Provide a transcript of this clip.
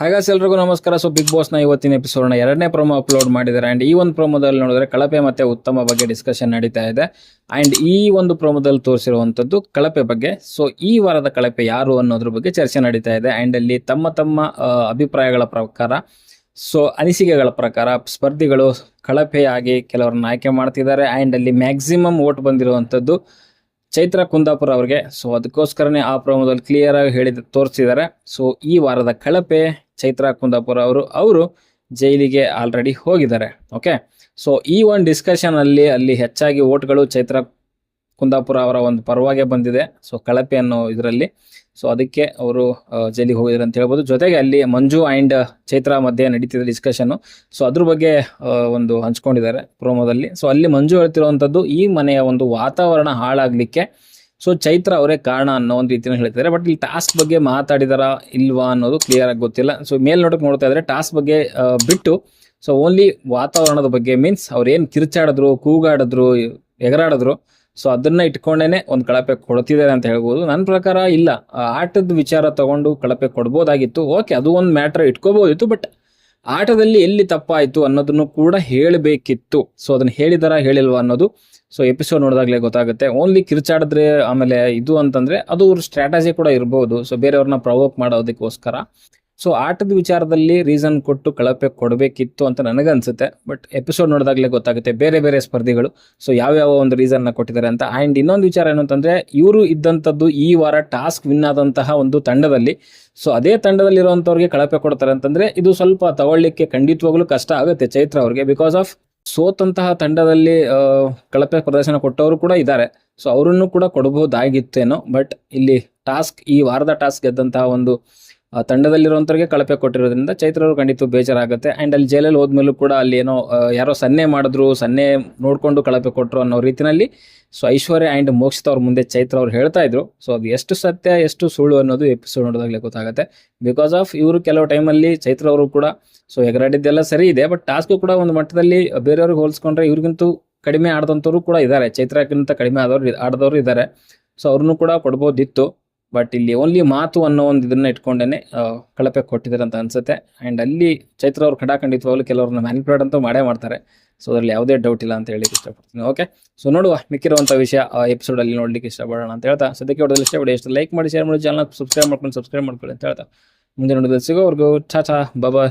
ಹಾಗಾಸ್ ಎಲ್ರಿಗೂ ನಮಸ್ಕಾರ. So big ಬಾಸ್ನ ಇವತ್ತಿನ ಎಪಿಸೋಡ್ನ ಎರಡನೇ ಪ್ರೊಮೋ ಅಪ್ಲೋಡ್ ಮಾಡಿದ್ದಾರೆ. ಆ್ಯಂಡ್ ಈ ಒಂದು ಪ್ರೊಮೋದಲ್ಲಿ ನೋಡಿದ್ರೆ ಕಳಪೆ ಮತ್ತೆ ಉತ್ತಮ ಬಗ್ಗೆ ಡಿಸ್ಕಷನ್ ನಡೀತಾ ಇದೆ. ಆ್ಯಂಡ್ ಈ ಒಂದು ಪ್ರೊಮೋದಲ್ಲಿ ತೋರಿಸಿರುವಂಥದ್ದು ಕಳಪೆ ಬಗ್ಗೆ. ಸೊ ಈ ವಾರದ ಕಳಪೆ ಯಾರು ಅನ್ನೋದ್ರ ಬಗ್ಗೆ ಚರ್ಚೆ ನಡೀತಾ ಇದೆ. ಆ್ಯಂಡ್ ಅಲ್ಲಿ ತಮ್ಮ ತಮ್ಮ ಅಭಿಪ್ರಾಯಗಳ ಪ್ರಕಾರ ಸೊ ಅನಿಸಿಕೆಗಳ ಪ್ರಕಾರ ಸ್ಪರ್ಧಿಗಳು ಕಳಪೆಯಾಗಿ ಕೆಲವರನ್ನ ಆಯ್ಕೆ ಮಾಡ್ತಿದ್ದಾರೆ. ಆ್ಯಂಡ್ ಅಲ್ಲಿ ಮ್ಯಾಕ್ಸಿಮಮ್ ವೋಟ್ ಬಂದಿರುವಂಥದ್ದು ಚೈತ್ರ ಕುಂದಾಪುರ ಅವರಿಗೆ. ಸೊ ಅದಕ್ಕೋಸ್ಕರನೇ ಆ ಪ್ರೋಮೋದಲ್ಲಿ ಕ್ಲಿಯರ್ ಆಗಿ ಹೇಳಿದ, ತೋರಿಸಿದ್ದಾರೆ. ಸೊ ಈ ವಾರದ ಕಳಪೆ ಚೈತ್ರ ಕುಂದಾಪುರ ಅವರು ಅವರು ಜೈಲಿಗೆ ಆಲ್ರೆಡಿ ಹೋಗಿದ್ದಾರೆ ಓಕೆ ಸೊ ಈ ಒಂದು ಡಿಸ್ಕಷನ್ ಅಲ್ಲಿ ಅಲ್ಲಿ ಹೆಚ್ಚಾಗಿ ಓಟ್ಗಳು ಚೈತ್ರ ಕುಂದಾಪುರ ಅವರ ಒಂದು ಪರವಾಗೆ ಬಂದಿದೆ ಸೊ ಕಳಪೆ ಅನ್ನೋ ಇದರಲ್ಲಿ. ಸೊ ಅದಕ್ಕೆ ಅವರು ಜೈಲಿಗೆ ಹೋಗಿದ್ದಾರೆ ಅಂತ ಹೇಳ್ಬೋದು. ಜೊತೆಗೆ ಅಲ್ಲಿ ಮಂಜು ಆ್ಯಂಡ್ ಚೈತ್ರ ಮಧ್ಯೆ ನಡೀತಿದೆ ಡಿಸ್ಕಷನ್ನು ಸೊ ಅದ್ರ ಬಗ್ಗೆ ಒಂದು ಹಂಚ್ಕೊಂಡಿದ್ದಾರೆ ಪ್ರೋಮೋದಲ್ಲಿ ಸೊ ಅಲ್ಲಿ ಮಂಜು ಹೇಳ್ತಿರುವಂಥದ್ದು ಈ ಮನೆಯ ಒಂದು ವಾತಾವರಣ ಹಾಳಾಗ್ಲಿಕ್ಕೆ ಸೊ ಚೈತ್ರ ಅವರೇ ಕಾರಣ ಅನ್ನೋ ಒಂದು ರೀತಿಯಲ್ಲಿ ಹೇಳ್ತಿದ್ದಾರೆ. ಬಟ್ ಇಲ್ಲಿ ಟಾಸ್ಕ್ ಬಗ್ಗೆ ಮಾತಾಡಿದಾರ ಇಲ್ವಾ ಅನ್ನೋದು ಕ್ಲಿಯರ್ ಆಗಿ ಗೊತ್ತಿಲ್ಲ. ಸೊ ಮೇಲ್ನೋಟಕ್ಕೆ ನೋಡ್ತಾ ಇದ್ರೆ ಟಾಸ್ಕ್ ಬಗ್ಗೆ ಬಿಟ್ಟು ಸೊ ಓನ್ಲಿ ವಾತಾವರಣದ ಬಗ್ಗೆ ಮೀನ್ಸ್ ಅವ್ರೇನು ಕಿರ್ಚಾಡಿದ್ರು, ಕೂಗಾಡಿದ್ರು, ಎಗರಾಡಿದ್ರು ಸೊ ಅದನ್ನ ಇಟ್ಕೊಂಡೇನೆ ಒಂದು ಕಳಪೆ ಕೊಡ್ತಿದ್ದಾರೆ ಅಂತ ಹೇಳ್ಬೋದು. ನನ್ನ ಪ್ರಕಾರ ಇಲ್ಲ. ಆಟದ ವಿಚಾರ ತಗೊಂಡು ಕಳಪೆ ಕೊಡ್ಬೋದಾಗಿತ್ತು. ಓಕೆ ಅದು ಒಂದು ಮ್ಯಾಟ್ರ್ ಇಟ್ಕೋಬೋದಿತ್ತು ಬಟ್ ಆಟದಲ್ಲಿ ಎಲ್ಲಿ ತಪ್ಪಾಯಿತು ಅನ್ನೋದನ್ನು ಕೂಡ ಹೇಳಬೇಕಿತ್ತು. ಸೊ ಅದನ್ನ ಹೇಳಿದಾರ, ಹೇಳಿಲ್ವಾ ಅನ್ನೋದು ಸೊ ಎಪಿಸೋಡ್ ನೋಡಿದಾಗಲೇ ಗೊತ್ತಾಗುತ್ತೆ. ಓನ್ಲಿ ಕಿರ್ಚಾಡಿದ್ರೆ ಆಮೇಲೆ ಇದು ಅಂತಂದರೆ ಅದು ಅವ್ರ ಸ್ಟ್ರಾಟಜಿ ಕೂಡ ಇರ್ಬೋದು. ಸೊ ಬೇರೆಯವ್ರನ್ನ ಪ್ರವೋಕ್ ಮಾಡೋದಕ್ಕೋಸ್ಕರ. ಸೊ ಆಟದ ವಿಚಾರದಲ್ಲಿ ರೀಸನ್ ಕೊಟ್ಟು ಕಳಪೆ ಕೊಡಬೇಕಿತ್ತು ಅಂತ ನನಗನ್ಸುತ್ತೆ. ಬಟ್ ಎಪಿಸೋಡ್ ನೋಡಿದಾಗಲೇ ಗೊತ್ತಾಗುತ್ತೆ. ಬೇರೆ ಬೇರೆ ಸ್ಪರ್ಧಿಗಳು. ಸೊ ಯಾವ್ಯಾವ ಒಂದು ರೀಸನ್ನ ಕೊಟ್ಟಿದ್ದಾರೆ ಅಂತ. ಆ್ಯಂಡ್ ಇನ್ನೊಂದು ವಿಚಾರ ಏನು ಅಂತಂದರೆ, ಇವರು ಇದ್ದಂಥದ್ದು ಈ ವಾರ ಟಾಸ್ಕ್ ವಿನ್ ಆದಂತಹ ಒಂದು ತಂಡದಲ್ಲಿ. ಸೊ ಅದೇ ತಂಡದಲ್ಲಿರುವಂಥವ್ರಿಗೆ ಕಳಪೆ ಕೊಡ್ತಾರೆ ಅಂತಂದರೆ, ಇದು ಸ್ವಲ್ಪ ತಗೊಳ್ಳಿಕ್ಕೆ ಖಂಡಿತವಾಗ್ಲೂ ಕಷ್ಟ ಆಗುತ್ತೆ ಚೈತ್ರ ಅವ್ರಿಗೆ ಬಿಕಾಸ್ ಆಫ್ ಸೋತಂತಹ ತಂಡದಲ್ಲಿ ಕಳಪೆ ಪ್ರದರ್ಶನ ಕೊಟ್ಟವರು ಕೂಡ ಇದ್ದಾರೆ. ಸೊ ಅವರನ್ನು ಕೂಡ ಕೊಡಬಹುದಾಗಿತ್ತೇನೋ ಬಟ್ ಇಲ್ಲಿ ಟಾಸ್ಕ್ ಈ ವಾರದ ಟಾಸ್ಕ್ ಗೆದ್ದಂತಹ ಒಂದು ತಂಡದಲ್ಲಿರುವಂತವ್ರಿಗೆ ಕಳಪೆ ಕೊಟ್ಟಿರೋದ್ರಿಂದ ಚೈತ್ರರು ಖಂಡಿತ ಬೇಜಾರಾಗುತ್ತೆ. ಅಂಡ್ ಅಲ್ಲಿ ಜೈಲಲ್ಲಿ ಹೋದ್ಮೇಲೂ ಕೂಡ ಅಲ್ಲಿ ಏನೋ ಯಾರೋ ಸನ್ನೆ ಮಾಡಿದ್ರು, ಸನ್ನೆ ನೋಡಿಕೊಂಡು ಕಳಪೆ ಕೊಟ್ಟರು ಅನ್ನೋ ರೀತಿಯಲ್ಲಿ ಸೊ, ಐಶ್ವರ್ಯ ಆ್ಯಂಡ್ ಮೋಕ್ಷಿತ ಅವ್ರ ಮುಂದೆ ಚೈತ್ರ ಅವ್ರು ಹೇಳ್ತಾ ಇದ್ರು. ಸೊ ಅದು ಎಷ್ಟು ಸತ್ಯ, ಎಷ್ಟು ಸುಳ್ಳು ಅನ್ನೋದು ಎಪಿಸೋಡ್ ನೋಡಿದಾಗಲೇ ಗೊತ್ತಾಗುತ್ತೆ. ಬಿಕಾಸ್ ಆಫ್ ಇವರು ಕೆಲವು ಟೈಮಲ್ಲಿ ಚೈತ್ರ ಅವರು ಕೂಡ ಸೊ ಎಗರಾಡಿದ್ದೆಲ್ಲ ಸರಿ ಇದೆ ಬಟ್ ಟಾಸ್ಕು ಕೂಡ ಒಂದು ಮಟ್ಟದಲ್ಲಿ ಬೇರೆಯವ್ರಿಗೆ ಹೋಲಿಸ್ಕೊಂಡ್ರೆ ಇವ್ರಿಗಿಂತೂ ಕಡಿಮೆ ಆಡಿದಂಥವ್ರು ಕೂಡ ಇದ್ದಾರೆ. ಚೈತ್ರಕ್ಕಿಂತ ಕಡಿಮೆ ಆದವ್ರು ಆಡಿದವರು ಇದ್ದಾರೆ. ಸೊ ಅವ್ರನ್ನೂ ಕೂಡ ಕೊಡ್ಬೋದಿತ್ತು. ಬಟ್ ಇಲ್ಲಿ ಓನ್ಲಿ ಮಾತು ಅನ್ನೋ ಒಂದು ಇದನ್ನ ಇಟ್ಕೊಂಡೇನೆ ಕಳಪೆ ಕೊಟ್ಟಿದ್ದಾರೆ ಅಂತ ಅನ್ಸುತ್ತೆ. ಅಂಡ್ ಅಲ್ಲಿ ಚೈತ್ರ ಅವ್ರು ಖಂಡಿತವಾಗ್ಲೂ ಕೆಲವ್ರನ್ನ ಮ್ಯಾನಿಪುಲೇಟ್ ಅಂತೂ ಮಾಡೇ ಮಾಡ್ತಾರೆ. ಸೊ ಅದರಲ್ಲಿ ಯಾವುದೇ ಡೌಟ್ ಇಲ್ಲ ಅಂತ ಹೇಳಿ ಇಷ್ಟಪಡ್ತೀನಿ. ಓಕೆ ಸೊ ನೋಡುವ, ಮಿಕ್ಕಿರುವಂಥ ವಿಷಯ ಆ ಎಪಿಸೋಡ್ ಅಲ್ಲಿ ನೋಡ್ಲಿಕ್ಕೆ ಇಷ್ಟಪಡೋಣ ಅಂತ ಹೇಳ್ತಾ, ಸದ್ಯಕ್ಕೆ ಇಷ್ಟ ಬಿಡಿ. ಎಷ್ಟು ಲೈಕ್ ಮಾಡಿ ಶೇರ್ ಮಾಡಿ ಚಾನಲ್ ಸಬ್ಸ್ಕ್ರೈಬ್ ಮಾಡ್ಕೊಂಡು ಸಬ್ಸ್ಕ್ರೈಬ್ ಮಾಡ್ಕೊಳ್ಳಿ ಅಂತ ಹೇಳ್ತಾ. ಮುಂದೆ ನೋಡಿದ್ರೆ ಸಿಗೋವರೆಗೂ ಚಾಚಾ ಬಾಬಾ